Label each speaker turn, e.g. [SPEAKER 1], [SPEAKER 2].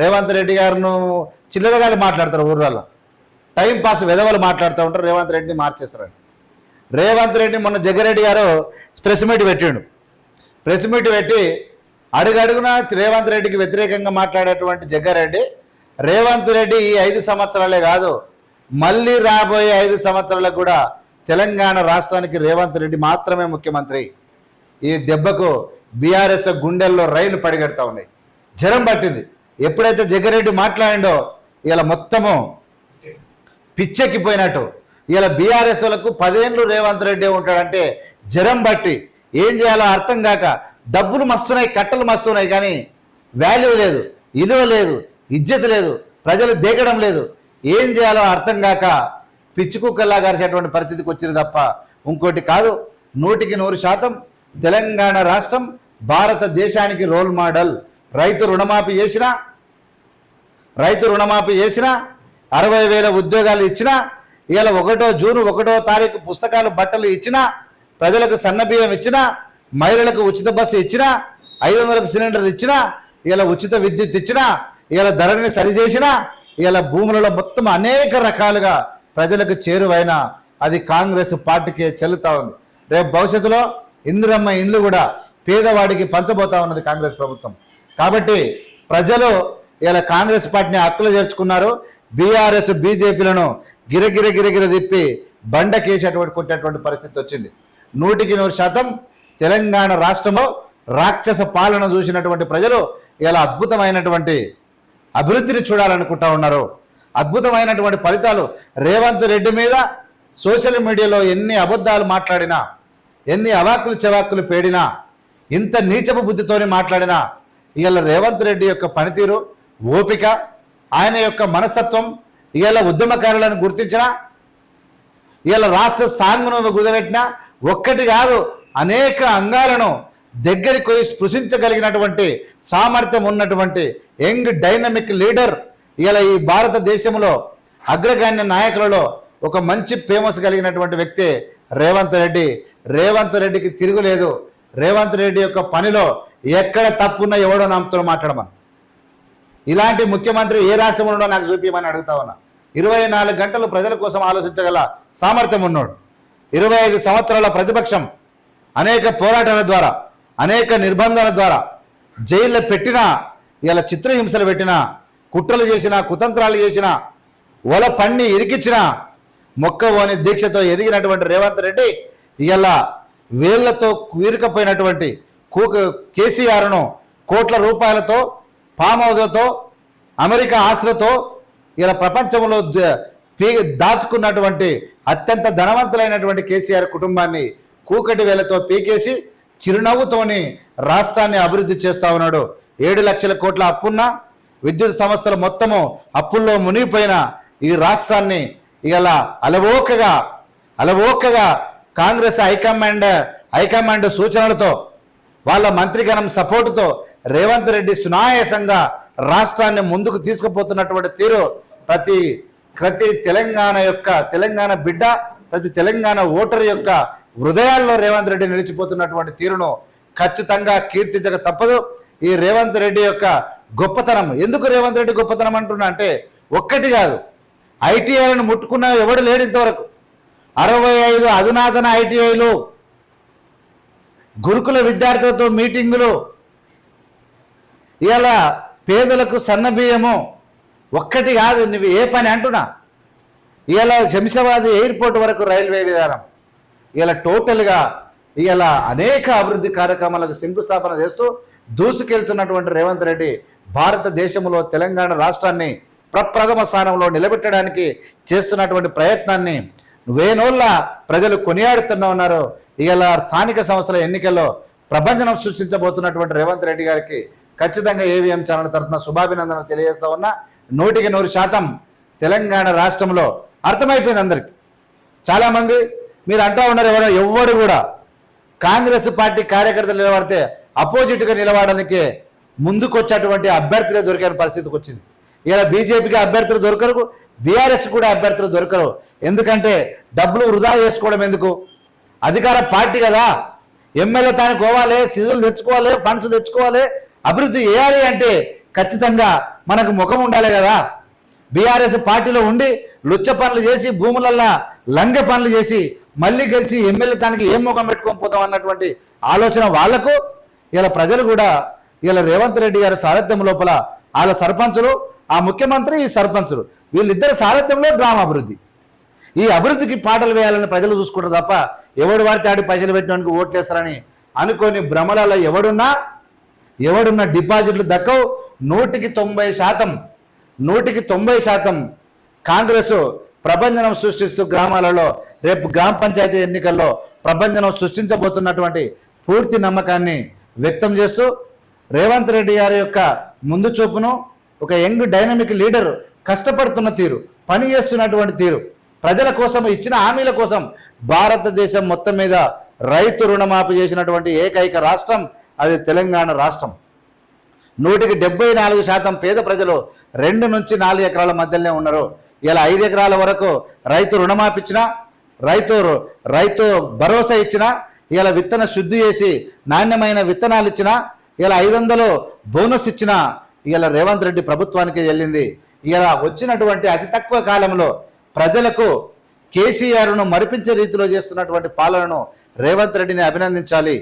[SPEAKER 1] రేవంత్ రెడ్డి గారును చిల్లరగాలి మాట్లాడతారు ఊర్లలో. Time pass విధవలు మాట్లాడుతూ ఉంటారు రేవంత్ రెడ్డిని మార్చేస్తారని. రేవంత్ రెడ్డి మొన్న జగ్గారెడ్డి గారు ప్రెస్ మీట్ పెట్టిండు. ప్రెస్ మీట్ పెట్టి అడుగడుగున రేవంత్ రెడ్డికి వ్యతిరేకంగా మాట్లాడేటువంటి జగ్గారెడ్డి రేవంత్ రెడ్డి ఈ ఐదు సంవత్సరాలే కాదు మళ్ళీ రాబోయే ఐదు సంవత్సరాలకు కూడా తెలంగాణ రాష్ట్రానికి రేవంత్ రెడ్డి మాత్రమే ముఖ్యమంత్రి. ఈ దెబ్బకు బీఆర్ఎస్ గుండెల్లో రైలు పడిగెడతా ఉన్నాయి జ్వరం పట్టింది. ఎప్పుడైతే జగ్గారెడ్డి మాట్లాడిండో ఇలా మొత్తము పిచ్చెక్కిపోయినట్టు. ఇలా బీఆర్ఎస్ వాళ్ళకు పదేళ్ళు రేవంత్ రెడ్డి ఉంటాడంటే జ్వరం బట్టి. ఏం చేయాలో అర్థం కాక డబ్బులు మస్తున్నాయి కట్టలు మస్తున్నాయి కానీ వాల్యూ లేదు విలువ లేదు ఇజ్జత లేదు ప్రజలు దేకడం లేదు. ఏం చేయాలో అర్థం కాక పిచ్చి కుక్కల్లా గారిచేటువంటి పరిస్థితికి వచ్చింది తప్ప ఇంకోటి కాదు. నూటికి నూరు శాతం తెలంగాణ రాష్ట్రం భారతదేశానికి రోల్ మోడల్ రైతు రుణమాఫీ చేసినా రైతు రుణమాఫీ చేసినా అరవై వేల ఉద్యోగాలు ఇచ్చినా ఇవాళ ఒకటో జూన్ ఒకటో తారీఖు పుస్తకాలు బట్టలు ఇచ్చినా ప్రజలకు సన్నబియ్యం ఇచ్చినా మహిళలకు ఉచిత బస్సు ఇచ్చినా ఐదు వందలకు సిలిండర్ ఇచ్చినా ఇలా ఉచిత విద్యుత్ ఇచ్చినా ఇలా ధరని సరిచేసినా ఇలా భూములలో మొత్తం అనేక రకాలుగా ప్రజలకు చేరువైన అది కాంగ్రెస్ పార్టీకే చెల్లుతా ఉంది. రేపు భవిష్యత్తులో ఇందిరమ్మ ఇండ్లు కూడా పేదవాడికి పంచబోతా ఉన్నది కాంగ్రెస్ ప్రభుత్వం. కాబట్టి ప్రజలు ఇలా కాంగ్రెస్ పార్టీని హక్కులు చేర్చుకున్నారు. బీఆర్ఎస్ బీజేపీలను గిరగిర గిరగిర తిప్పి బండకేసేటువంటి కొట్టేటువంటి పరిస్థితి వచ్చింది. నూటికి నూరు శాతం తెలంగాణ రాష్ట్రంలో రాక్షస పాలన చూసినటువంటి ప్రజలు ఇలా అద్భుతమైనటువంటి అభివృద్ధిని చూడాలనుకుంటా ఉన్నారు. అద్భుతమైనటువంటి ఫలితాలు రేవంత్ రెడ్డి మీద సోషల్ మీడియాలో ఎన్ని అబద్ధాలు మాట్లాడినా ఎన్ని అవాక్కులు చెవాక్కులు పేడినా ఇంత నీచపు బుద్ధితోనే మాట్లాడినా ఇవాళ రేవంత్ రెడ్డి యొక్క పనితీరు ఓపిక ఆయన యొక్క మనస్తత్వం ఇవాళ ఉద్యమకారులను గుర్తించిన ఇవాళ రాష్ట్ర సాంగ్ను కుదబెట్టిన ఒక్కటి కాదు అనేక అంగాలను దగ్గరికి పోయి స్పృశించగలిగినటువంటి సామర్థ్యం ఉన్నటువంటి యంగ్ డైనమిక్ లీడర్ ఇలా ఈ భారతదేశంలో అగ్రగాణ్య నాయకులలో ఒక మంచి ఫేమస్ కలిగినటువంటి వ్యక్తి రేవంత్ రెడ్డి. రేవంత్ రెడ్డికి తిరుగులేదు. రేవంత్ రెడ్డి యొక్క పనిలో ఎక్కడ తప్పున్నా ఎవడో నామతో మాట్లాడమని. ఇలాంటి ముఖ్యమంత్రి ఏ రాష్ట్రం ఉండో నాకు చూపించమని అడుగుతా ఉన్నా. ఇరవై నాలుగు గంటలు ప్రజల కోసం ఆలోచించగల సామర్థ్యం ఉన్నాడు. ఇరవై ఐదు సంవత్సరాల ప్రతిపక్షం అనేక పోరాటాల ద్వారా అనేక నిర్బంధాల ద్వారా జైల్లో పెట్టినా ఇలా చిత్రహింసలు పెట్టినా కుట్రలు చేసినా కుతంత్రాలు చేసినా ఒల పండి మొక్క మొక్కవోని దీక్షతో ఎదిగినటువంటి రేవంత్ రెడ్డి ఇలా వేళ్ళతో వీరుకపోయినటువంటి కూక కేసీఆర్ను కోట్ల రూపాయలతో ఫామ్ హౌస్లతో అమెరికా ఆస్తులతో ఇలా ప్రపంచంలో దాచుకున్నటువంటి అత్యంత ధనవంతులైనటువంటి కేసీఆర్ కుటుంబాన్ని కూకటి వేలతో పీకేసి చిరునవ్వుతోని రాష్ట్రాన్ని అభివృద్ధి చేస్తా ఉన్నాడు. ఏడు లక్షల కోట్ల అప్పున్నా విద్యుత్ సంస్థలు మొత్తము అప్పుల్లో మునిగిపోయిన ఈ రాష్ట్రాన్ని ఇలా అలవోకగా అలవోకగా కాంగ్రెస్ హైకమాండ్ హైకమాండ్ సూచనలతో వాళ్ళ మంత్రిగణం సపోర్టుతో రేవంత్ రెడ్డి సునాయాసంగా రాష్ట్రాన్ని ముందుకు తీసుకుపోతున్నటువంటి తీరు ప్రతి ప్రతి తెలంగాణ యొక్క తెలంగాణ బిడ్డ ప్రతి తెలంగాణ ఓటర్ యొక్క హృదయాల్లో రేవంత్ రెడ్డి నిలిచిపోతున్నటువంటి తీరును ఖచ్చితంగా కీర్తించక తప్పదు. ఈ రేవంత్ రెడ్డి యొక్క గొప్పతనం ఎందుకు రేవంత్ రెడ్డి గొప్పతనం అంటున్నా అంటే ఒక్కటి కాదు. ఐటీఐలను ముట్టుకున్న ఎవడు లేడు ఇంతవరకు. అరవై ఐదు అధునాతన ఐటీఐలు గురుకుల విద్యార్థులతో మీటింగులు ఇలా పేదలకు సన్నబియ్యము ఒక్కటి కాదు నువ్వు ఏ పని అంటున్నా? ఇలా శంషాబాద్ ఎయిర్పోర్ట్ వరకు రైల్వే విధానం. ఇలా టోటల్గా ఇలా అనేక అభివృద్ధి కార్యక్రమాలకు శంకుస్థాపన చేస్తూ దూసుకెళ్తున్నటువంటి రేవంత్ రెడ్డి భారతదేశంలో తెలంగాణ రాష్ట్రాన్ని ప్రప్రథమ స్థానంలో నిలబెట్టడానికి చేస్తున్నటువంటి ప్రయత్నాన్ని వేనోళ్ళ ప్రజలు కొనియాడుతున్నా ఉన్నారు. ఇలా స్థానిక సంస్థల ఎన్నికల్లో ప్రభంజనం సృష్టించబోతున్నటువంటి రేవంత్ రెడ్డి గారికి ఖచ్చితంగా ఏవిఎం ఛానల్ తరఫున శుభాభినందనలు తెలియజేస్తా ఉన్నా. నూటికి నూరు శాతం తెలంగాణ రాష్ట్రంలో అర్థమైపోయింది అందరికీ. చాలామంది మీరు అంటా ఉన్నారు ఎవరో ఎవ్వడు కూడా. కాంగ్రెస్ పార్టీ కార్యకర్తలు నిలబడితే అపోజిట్గా నిలబడడానికి ముందుకొచ్చేటువంటి అభ్యర్థులే దొరికిన పరిస్థితికి వచ్చింది. ఇలా బీజేపీకి అభ్యర్థులు దొరకరు బీఆర్ఎస్ కూడా అభ్యర్థులు దొరకరు. ఎందుకంటే డబ్బులు వృధా చేసుకోవడం ఎందుకు? అధికార పార్టీ కదా. ఎమ్మెల్యే తాను పోవాలి సిజులు తెచ్చుకోవాలి ఫండ్స్ తెచ్చుకోవాలి అభివృద్ధి చేయాలి అంటే ఖచ్చితంగా మనకు ముఖం ఉండాలి కదా. బీఆర్ఎస్ పార్టీలో ఉండి లుచ్చ పనులు చేసి భూములల్లా లంగ పనులు చేసి మళ్ళీ గెలిచి ఎమ్మెల్యే తనకి ఏం ముఖం పెట్టుకొని పోతాం అన్నటువంటి ఆలోచన వాళ్ళకు ఇలా ప్రజలు కూడా ఇలా రేవంత్ రెడ్డి గారి సారథ్యం లోపల వాళ్ళ సర్పంచులు ఆ ముఖ్యమంత్రి ఈ సర్పంచులు వీళ్ళిద్దరి సారథ్యంలో గ్రామ అభివృద్ధి. ఈ అభివృద్ధికి పాటలు వేయాలని ప్రజలు చూసుకుంటారు తప్ప ఎవడు వాడితే ఆడి పైసలు పెట్టినందుకు ఓట్లేస్తారని అనుకోని భ్రమలలో ఎవడున్నా ఎవడున్న డిపాజిట్లు దక్కవు? నూటికి తొంభై శాతం. నూటికి తొంభై శాతం. కాంగ్రెస్ ప్రబంధనం సృష్టిస్తూ గ్రామాలలో రేపు గ్రామ పంచాయతీ ఎన్నికల్లో ప్రబంధనం సృష్టించబోతున్నటువంటి పూర్తి నమ్మకాన్ని వ్యక్తం చేస్తూ రేవంత్ రెడ్డి గారి యొక్క ముందు చూపును ఒక యంగ్ డైనమిక్ లీడర్ కష్టపడుతున్న తీరు పని చేస్తున్నటువంటి తీరు ప్రజల కోసం ఇచ్చిన హామీల కోసం భారతదేశం మొత్తం మీద రైతు రుణమాఫీ చేసినటువంటి ఏకైక రాష్ట్రం అది తెలంగాణ రాష్ట్రం. నూటికి డెబ్బై నాలుగు శాతం పేద ప్రజలు రెండు నుంచి నాలుగు ఎకరాల మధ్యలోనే ఉన్నారు. ఇలా ఐదు ఎకరాల వరకు రైతు రుణమాఫీ ఇచ్చినా రైతు రైతు భరోసా ఇచ్చినా ఇలా విత్తన శుద్ధి చేసి నాణ్యమైన విత్తనాలు ఇచ్చినా ఇలా ఐదు వందలు బోనస్ ఇచ్చినా ఇలా రేవంత్ రెడ్డి ప్రభుత్వానికి వెళ్ళింది. ఇలా వచ్చినటువంటి అతి తక్కువ కాలంలో ప్రజలకు కేసీఆర్ను మరిపించే రీతిలో చేస్తున్నటువంటి పాలనను రేవంత్ రెడ్డిని అభినందించాలి.